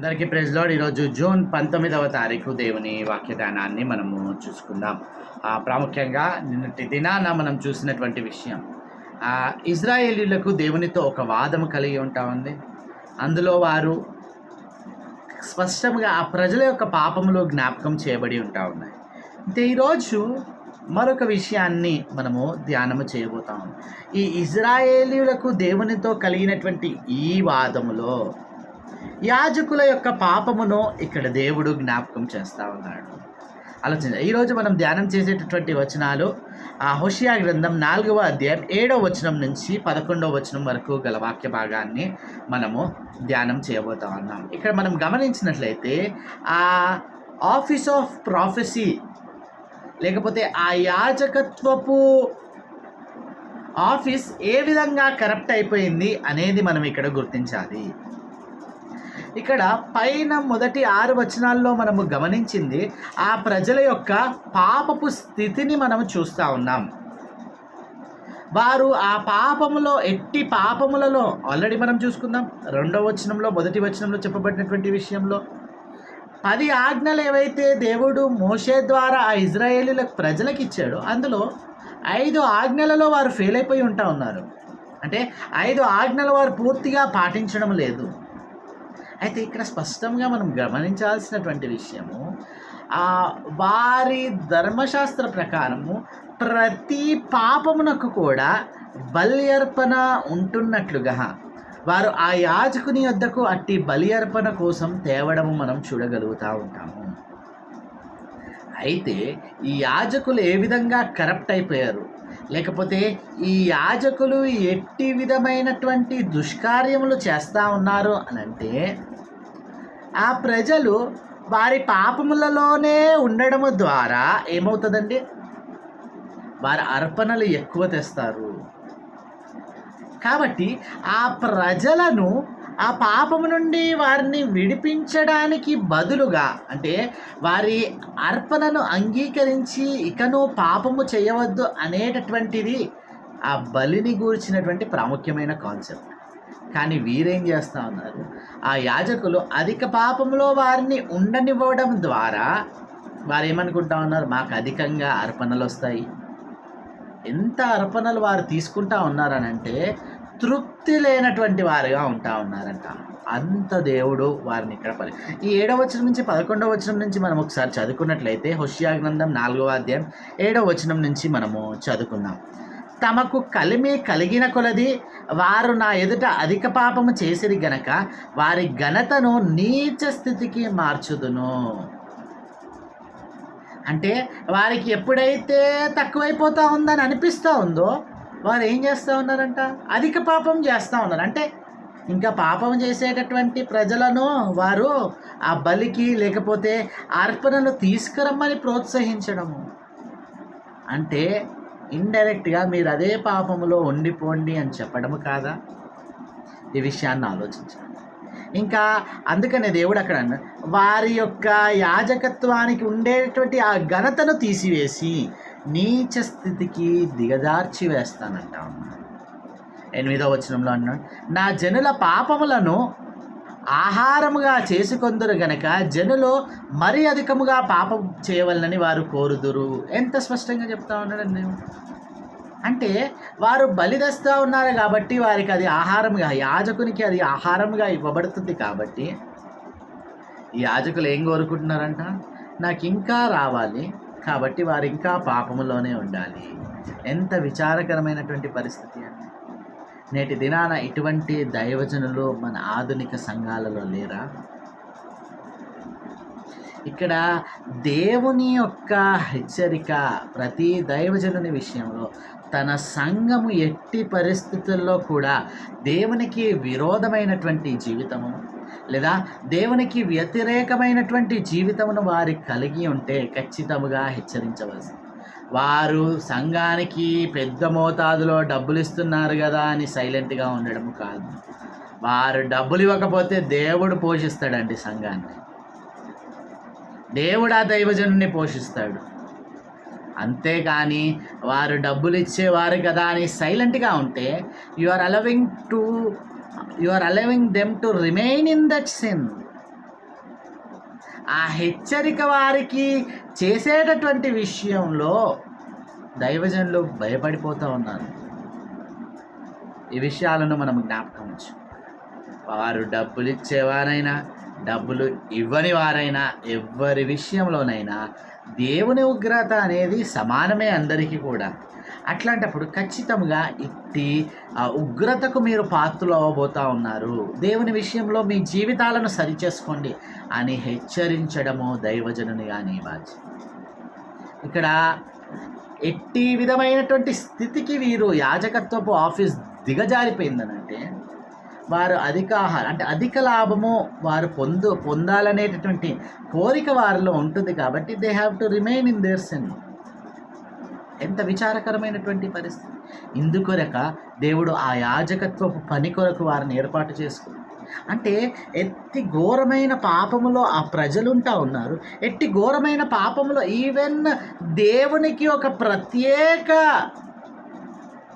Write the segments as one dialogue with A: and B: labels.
A: అందరికీ ప్రెజ్లో ఈరోజు జూన్ పంతొమ్మిదవ తారీఖు దేవుని వాక్యదానాన్ని మనము చూసుకుందాం. ఆ, ప్రాముఖ్యంగా నిన్నటి దినాన మనం చూసినటువంటి విషయం. ఇజ్రాయేలీలకు దేవునితో ఒక వాదము కలిగి ఉంటా ఉంది. అందులో వారు స్పష్టంగా ఆ ప్రజల యొక్క పాపంలో జ్ఞాపకం చేయబడి ఉంటా ఉన్నాయి. అయితే ఈరోజు మరొక విషయాన్ని మనము ధ్యానము చేయబోతాము ఈ ఇజ్రాయేలీలకు దేవునితో కలిగినటువంటి ఈ వాదములో యాజకుల యొక్క పాపమును ఇక్కడ దేవుడు జ్ఞాపకం చేస్తూ ఉన్నాడు. ఆలోచన ఈరోజు మనం ధ్యానం చేసేటటువంటి వచనాలు ఆ హుషియా గ్రంథం నాలుగవ అధ్యాయం ఏడవ వచనం నుంచి పదకొండవ వచనం వరకు గల వాక్య భాగాన్ని మనము ధ్యానం చేయబోతా ఉన్నాం. ఇక్కడ మనం గమనించినట్లయితే ఆ ఆఫీస్ ఆఫ్ ప్రాఫెసీ లేకపోతే ఆ యాజకత్వపు ఆఫీస్ ఏ విధంగా కరప్ట్ అయిపోయింది అనేది మనం ఇక్కడ గుర్తించాలి. ఇక్కడ పైన మొదటి ఆరు వచనాల్లో మనము గమనించింది ఆ ప్రజల యొక్క పాపపు స్థితిని మనము చూస్తూ ఉన్నాం. వారు ఆ పాపములో ఎట్టి పాపములలో ఆల్రెడీ మనం చూసుకుందాం. రెండవ వచనంలో మొదటి వచనంలో చెప్పబడినటువంటి విషయంలో పది ఆజ్ఞలు ఏవైతే దేవుడు మోషే ద్వారా ఆ ఇజ్రాయేలీల ప్రజలకు ఇచ్చాడో అందులో ఐదు ఆజ్ఞలలో వారు ఫెయిల్ అయిపోయి ఉంటా ఉన్నారు. అంటే ఐదు ఆజ్ఞలు వారు పూర్తిగా పాటించడం లేదు. అయితే ఇక్కడ స్పష్టంగా మనం గమనించాల్సినటువంటి విషయము వారి ధర్మశాస్త్ర ప్రకారము ప్రతి పాపమునకు కూడా బలి అర్పణ ఉంటున్నట్లుగా. వారు ఆ యాజకుని వద్దకు అట్టి బలి అర్పణ కోసం తేవడము మనం చూడగలుగుతూ ఉంటాము. అయితే ఈ యాజకులు ఏ విధంగా కరప్ట్ అయిపోయారు? లేకపోతే ఈ యాజకులు ఎట్టి విధమైనటువంటి దుష్కార్యములు చేస్తూ ఉన్నారు అని అంటే ఆ ప్రజలు వారి పాపములలోనే ఉండడం ద్వారా ఏమవుతుందండి? వారి అర్పణలు ఎక్కువ తెస్తారు. కాబట్టి ఆ ప్రజలను ఆ పాపము నుండి వారిని విడిపించడానికి బదులుగా అంటే వారి అర్పణను అంగీకరించి ఇకను పాపము చేయవద్దు అనేటటువంటిది ఆ బలిని గూర్చినటువంటి ప్రాముఖ్యమైన కాన్సెప్ట్. కానీ వీరేం చేస్తూ ఉన్నారు? ఆ యాజకులు అధిక పాపంలో వారిని ఉండనివ్వడం ద్వారా వారు ఏమనుకుంటా ఉన్నారు? మాకు అధికంగా అర్పణలు వస్తాయి ఎంత అర్పణలు వారు తీసుకుంటా ఉన్నారనంటే తృప్తి లేనటువంటి వారుగా ఉంటా ఉన్నారంట. అంత దేవుడు వారిని ఇక్కడ పరి ఈ ఏడవ వచనం నుంచి పదకొండవ వచనం నుంచి మనం ఒకసారి చదువుకున్నట్లయితే హుష్యా గ్రంథం నాలుగవ అధ్యాయం ఏడవ వచనం నుంచి మనము చదువుకుందాం. తమకు కలిమి కలిగిన కొలది వారు నా ఎదుట అధిక పాపము చేసిరి గనక వారి ఘనతను నీచ స్థితికి మార్చుదును. అంటే వారికి ఎప్పుడైతే తక్కువైపోతూ ఉందని అనిపిస్తూ ఉందో వారు ఏం చేస్తూ ఉన్నారంట? అధిక పాపం చేస్తూ ఉన్నారు. అంటే ఇంకా పాపం చేసేటటువంటి ప్రజలను వారు ఆ బలికి లేకపోతే అర్పణలు తీసుకురమ్మని ప్రోత్సహించడము. అంటే ఇండైరెక్ట్గా మీరు అదే పాపములో ఉండిపోండి అని చెప్పడము కాదా? ఈ విషయాన్ని ఆలోచించాలి ఇంకా అందుకనే దేవుడు అక్కడ వారి యొక్క యాజకత్వానికి ఉండేటువంటి ఆ ఘనతను తీసివేసి నీచ స్థితికి దిగజార్చి వేస్తానంట ఉన్నాడు ఎనిమిదో వచనంలో అన్నాడు నా జనుల పాపములను ఆహారముగా చేసుకొందరు గనక జనులు మరీ అధికముగా పాపం చేయవలనని వారు కోరుదురు. ఎంత స్పష్టంగా చెప్తా ఉన్నాడు నేను. అంటే వారు బలిదస్తూ ఉన్నారు కాబట్టి వారికి అది ఆహారంగా యాజకునికి అది ఆహారంగా ఇవ్వబడుతుంది కాబట్టి యాజకులు ఏం కోరుకుంటున్నారంట? నాకు ఇంకా రావాలి. కాబట్టి వారు ఇంకా పాపములోనే ఉండాలి. ఎంత విచారకరమైనటువంటి పరిస్థితి అండి. నేటి దినాన ఇటువంటి దైవజనులు మన ఆధునిక సంఘాలలో లేరా? ఇక్కడ దేవుని యొక్క హెచ్చరిక ప్రతి దైవజనుని విషయంలో తన సంఘము ఎట్టి పరిస్థితుల్లో కూడా దేవునికి విరోధమైనటువంటి జీవితము లేదా దేవునికి వ్యతిరేకమైనటువంటి జీవితమును వారి కలిగి ఉంటే ఖచ్చితముగా హెచ్చరించవలసింది. వారు సంఘానికి పెద్ద మోతాదులో డబ్బులు ఇస్తున్నారు కదా అని సైలెంట్గా ఉండడం కాదు. వారు డబ్బులు ఇవ్వకపోతే దేవుడు పోషిస్తాడండి సంఘాన్ని. దేవుడు ఆ దైవజనుని పోషిస్తాడు. అంతేకాని వారు డబ్బులు ఇచ్చేవారు కదా అని సైలెంట్గా ఉంటే you are allowing to you are allowing them to remain in that sin ఆ హెచ్చరిక వారికి చేసేటటువంటి విషయంలో దైవజనులు భయపడిపోతూ ఉన్నారు. ఈ విషయాలను మనం జ్ఞాపకం వారు డబ్బులు ఇచ్చేవారైనా డబ్బులు ఇవ్వని వారైనా ఎవరి విషయంలోనైనా దేవుని ఉగ్రత అనేది సమానమే అందరికీ కూడా. అట్లాంటప్పుడు ఖచ్చితంగా ఇట్టి ఉగ్రతకు మీరు పాత్రలు అవ్వబోతూ ఉన్నారు. దేవుని విషయంలో మీ జీవితాలను సరిచేసుకోండి అని హెచ్చరించడము దైవజనుని కానీ బాధ్యత. ఇక్కడ ఎట్టి విధమైనటువంటి స్థితికి వీరు యాజకత్వపు ఆఫీస్ దిగజారిపోయిందనంటే వారు అధిక ఆహారం అంటే అధిక లాభము వారు పొందు పొందాలనేటటువంటి కోరిక వారిలో ఉంటుంది కాబట్టి they have to remain in their sin ఎంత విచారకరమైనటువంటి పరిస్థితి. ఇందుకొరక దేవుడు ఆ యాజకత్వపు పని కొరకు వారిని ఏర్పాటు చేసుకుంది అంటే ఎట్టి ఘోరమైన పాపములో ఆ ప్రజలుంటా ఉన్నారు. ఎట్టి ఘోరమైన పాపములో ఈవెన్ దేవునికి ఒక ప్రత్యేక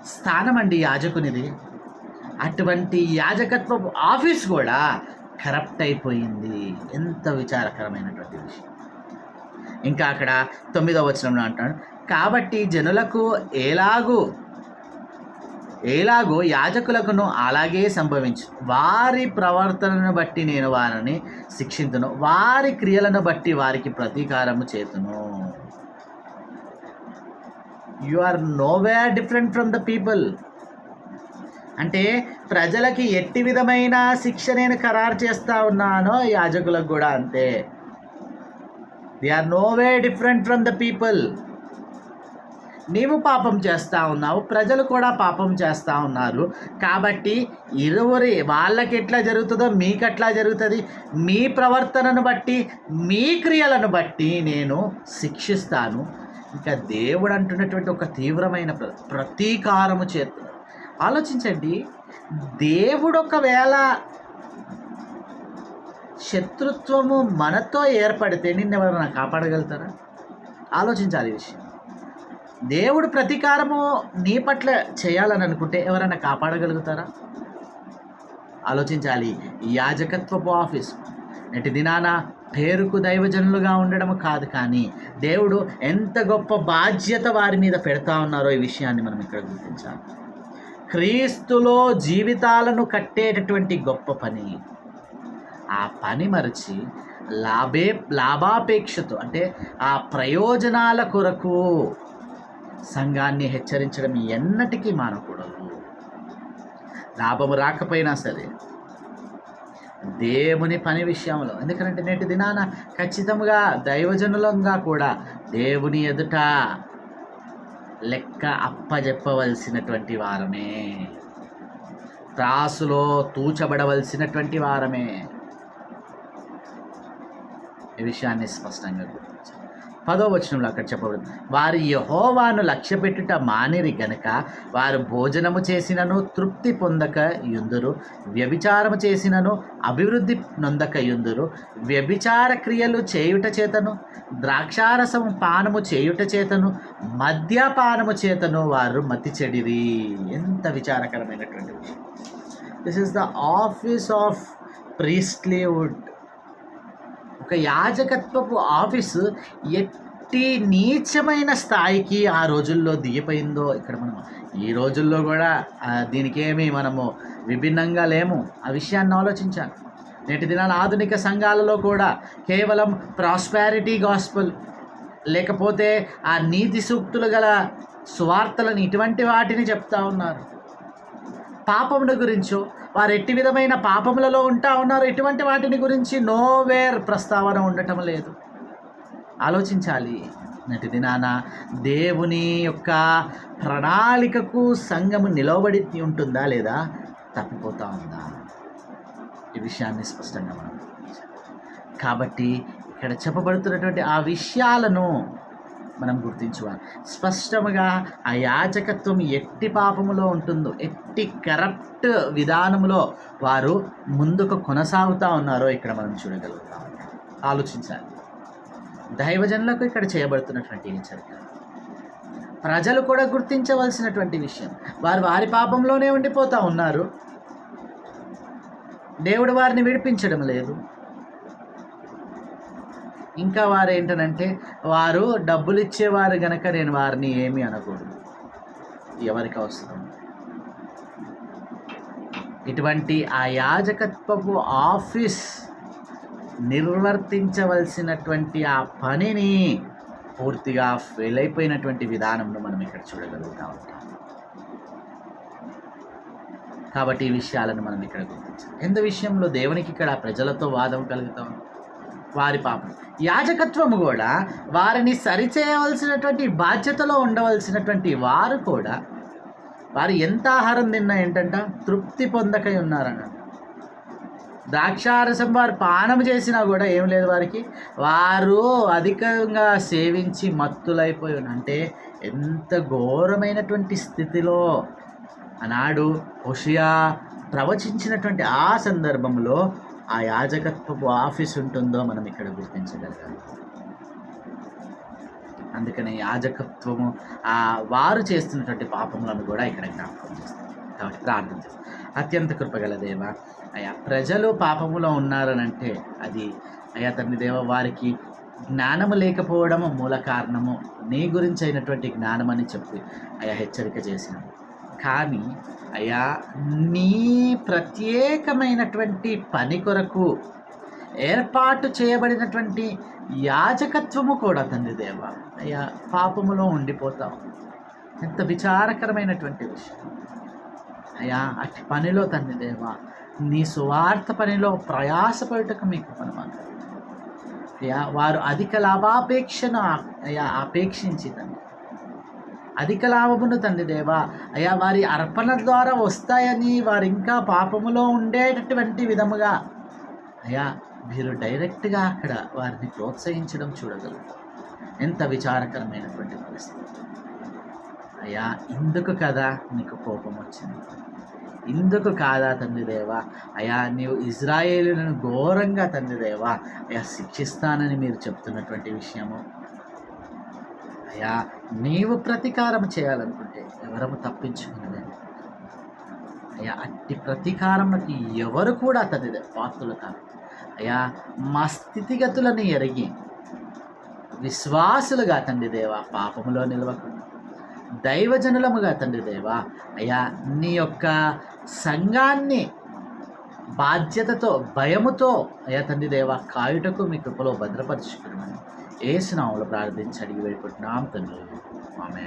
A: స్థానం అండి యాజకునిది. అటువంటి యాజకత్వపు ఆఫీస్ కూడా కరప్ట్ అయిపోయింది. ఎంత విచారకరమైనటువంటి విషయం. ఇంకా అక్కడ తొమ్మిదవ వచనంలో అంటాడు కాబట్టి జనులకు ఎలాగూ ఎలాగో యాజకులకును అలాగే సంభవించు. వారి ప్రవర్తనను బట్టి నేను వారిని శిక్షింతును. వారి క్రియలను బట్టి వారికి ప్రతీకారము చేతును. You are nowhere different from the people అంటే ప్రజలకి ఎట్టి విధమైన శిక్ష నేను ఖరారు చేస్తా ఉన్నానో యాజకులకు కూడా అంతే. They are no way different from the people నీవు పాపం చేస్తూ ఉన్నావు ప్రజలు కూడా పాపం చేస్తూ ఉన్నారు. కాబట్టి ఇరువురి వాళ్ళకి ఎట్లా జరుగుతుందో మీకు ఎట్లా జరుగుతుంది? మీ ప్రవర్తనను బట్టి మీ క్రియలను బట్టి నేను శిక్షిస్తాను. ఇంకా దేవుడు అంటున్నటువంటి ఒక తీవ్రమైన ప్ర- ప్రతీకారము చేస్తున్నాడు ఆలోచించండి. దేవుడు ఒకవేళ శత్రుత్వము మనతో ఏర్పడితే నిన్నెవరైనా కాపాడగలుగుతారా? ఆలోచించాలి ఈ విషయం. దేవుడు ప్రతీకారము నీ పట్ల చేయాలని అనుకుంటే ఎవరైనా కాపాడగలుగుతారా? ఆలోచించాలి. యాజకత్వపు ఆఫీస్. నేటి దినాన పేరుకు దైవజనులుగా ఉండడం కాదు కానీ దేవుడు ఎంత గొప్ప బాధ్యత వారి మీద పెడతా ఉన్నారో ఈ విషయాన్ని మనం ఇక్కడ గుర్తించాలి. క్రీస్తులో జీవితాలను కట్టేటటువంటి గొప్ప పని. ఆ పని మరచి లాభే లాభాపేక్షతో అంటే ఆ ప్రయోజనాల కొరకు సంఘాన్ని హెచ్చరించడం ఎన్నటికీ మానకూడదు. లాభము రాకపోయినా సరే దేవుని పని విషయంలో ఎందుకంటే నేటి దినాన ఖచ్చితంగా దైవజనులంగా కూడా దేవుని ఎదుట లెక్క అప్పజెప్పవలసినటువంటి వారమే. త్రాసులో తూచబడవలసినటువంటి వారమే. ఈ విషయాన్ని స్పష్టంగా గుర్తించాలి. పదో వచనంలో అక్కడ చెప్పబడింది. వారి యహోవాను లక్ష్య పెట్టుట మానిరి గనక వారు భోజనము చేసినను తృప్తి పొందక యుందురు వ్యభిచారము చేసినను అభివృద్ధి నొందక యుందురు వ్యభిచార క్రియలు చేయుట చేతను ద్రాక్షారసము పానము చేయుట చేతను మద్యపానము చేతను వారు మతి చెడిరి. ఎంత విచారకరమైనటువంటి విషయం. This is the office of priesthood ఒక యాజకత్వపు ఆఫీసు ఎట్టి నీచమైన స్థాయికి ఆ రోజుల్లో దిగిపోయిందో ఇక్కడ మనం ఈ రోజుల్లో కూడా దీనికేమీ దీనికేమి మనము విభిన్నంగా లేము. ఆ విషయాన్ని ఆలోచించాలి. నేటి దినాల ఆధునిక సంఘాలలో కూడా కేవలం ప్రాస్పారిటీ గాస్పుల్ లేకపోతే ఆ నీతి సూక్తులు గల సువార్తలను ఇటువంటి వాటిని చెప్తా ఉన్నారు. పాపముల గురించో వారు ఎట్టి విధమైన పాపములలో ఉంటా ఉన్నారు ఎటువంటి వాటిని గురించి నోవేర్ ప్రస్తావన ఉండటం లేదు. ఆలోచించాలి. నటి దినాన దేవుని యొక్క ప్రణాళికకు సంఘము నిలవబడి ఉంటుందా లేదా? తప్పిపోతా ఉందా? ఈ విషయాన్ని స్పష్టంగా మనం కాబట్టి ఇక్కడ చెప్పబడుతున్నటువంటి ఆ విషయాలను మనం గుర్తించుకోవాలి. స్పష్టముగా ఆ యాజకత్వం ఎట్టి పాపములో ఉంటుందో ఎట్టి కరప్ట్ విధానములో వారు ముందుకు కొనసాగుతూ ఉన్నారో ఇక్కడ మనం చూడగలుగుతాం. ఆలోచించాలి. దైవజనులకు ఇక్కడ చేయబడుతున్నటువంటి హెచ్చరిక ప్రజలు కూడా గుర్తించవలసినటువంటి విషయం. వారు వారి పాపంలోనే ఉండిపోతూ ఉన్నారు. దేవుడు వారిని విడిపించడం లేదు. ఇంకా వారు ఏంటనంటే వారు డబ్బులు ఇచ్చేవారు గనక నేను వారిని ఏమీ అనకూడదు. ఎవరికి అవసరం? ఇటువంటి ఆ యాజకత్వపు ఆఫీస్ నిర్వర్తించవలసినటువంటి ఆ పనిని పూర్తిగా ఫెయిల్ అయిపోయినటువంటి విధానంలో మనం ఇక్కడ చూడగలుగుతా. ఉంటాం కాబట్టి ఈ విషయాలను మనం ఇక్కడ గుర్తించాలి. ఎంత విషయంలో దేవునికి ఇక్కడ ప్రజలతో వాదం కలుగుతాం? వారి పాపం. యాజకత్వము కూడా వారిని సరిచేయవలసినటువంటి బాధ్యతలో ఉండవలసినటువంటి వారు కూడా వారు ఎంత ఆహారం తిన్నా ఏంటంట? తృప్తి పొందకై ఉన్నారన్న ద్రాక్షారసం వారు పానం చేసినా కూడా ఏం లేదు వారికి. వారు అధికంగా సేవించి మత్తులైపోయి అంటే ఎంత ఘోరమైనటువంటి స్థితిలో ఆనాడు హుషియా ప్రవచించినటువంటి ఆ సందర్భంలో ఆ యాజకత్వపు ఆఫీస్ ఉంటుందో మనం ఇక్కడ గుర్తించగలగాలి అందుకని యాజకత్వము ఆ వారు చేస్తున్నటువంటి పాపములను కూడా ఇక్కడ జ్ఞాపకం చేస్తారు కాబట్టి ప్రార్థన చేస్తాం. అత్యంత కృపగల దేవ అయా ప్రజలు పాపములో ఉన్నారనంటే అది అయా తండ్రి దేవ వారికి జ్ఞానము లేకపోవడము మూల కారణము నీ గురించి అయినటువంటి జ్ఞానం అని చెప్పి అయా హెచ్చరిక చేసినాము కానీ అయ్యా నీ ప్రత్యేకమైనటువంటి పని కొరకు ఏర్పాటు చేయబడినటువంటి యాజకత్వము కూడా తండ్రి దేవ. అయ్యా పాపములో ఉండిపోతాం ఎంత విచారకరమైనటువంటి విషయం. అయ్యా అట్టి పనిలో తండ్రి దేవ నీ సువార్త పనిలో ప్రయాసపడటకు మీకు మనమాట అయ్యా వారు అధిక లాభాపేక్షను అయ్యా అపేక్షించి తండ్రి. అధిక లాభమును తండ్రి దేవా. అయ్యా వారి అర్పణ ద్వారా వస్తాయని వారు ఇంకా పాపములో ఉండేటటువంటి విధముగా. అయ్యా మీరు డైరెక్ట్గా అక్కడ వారిని ప్రోత్సహించడం చూడగలరు. ఎంత విచారకరమైనటువంటి పరిస్థితి. అయ్యా ఇందుకు కదా నీకు కోపం వచ్చింది. ఇందుకు కాదా తండ్రి దేవా. అయా నీవు ఇజ్రాయేలులను ఘోరంగా తండ్రి దేవా. అయా శిక్షిస్తానని మీరు చెప్తున్నటువంటి విషయము. అయ్యా నీవు ప్రతీకారం చేయాలనుకుంటే ఎవరము తప్పించుకున్నదండి అయ్యా అట్టి ప్రతీకారంకి ఎవరు కూడా తండ్రి దేవా పాత్రలు కాదు అయ్యా మా స్థితిగతులను ఎరిగి విశ్వాసులుగా తండ్రి దేవా పాపములో నిలవకుండా దైవజనులముగా తండ్రి దేవా అయ్యా నీ యొక్క సంఘాన్ని బాధ్యతతో భయముతో అయ్యా తండ్రి దేవా కాయుటకు మీ కృపలో భద్రపరుచుకున్నాను ఏసునాములు ప్రార్థించి అడిగి వేడుకుంటున్నాం తండ్రి ఆమె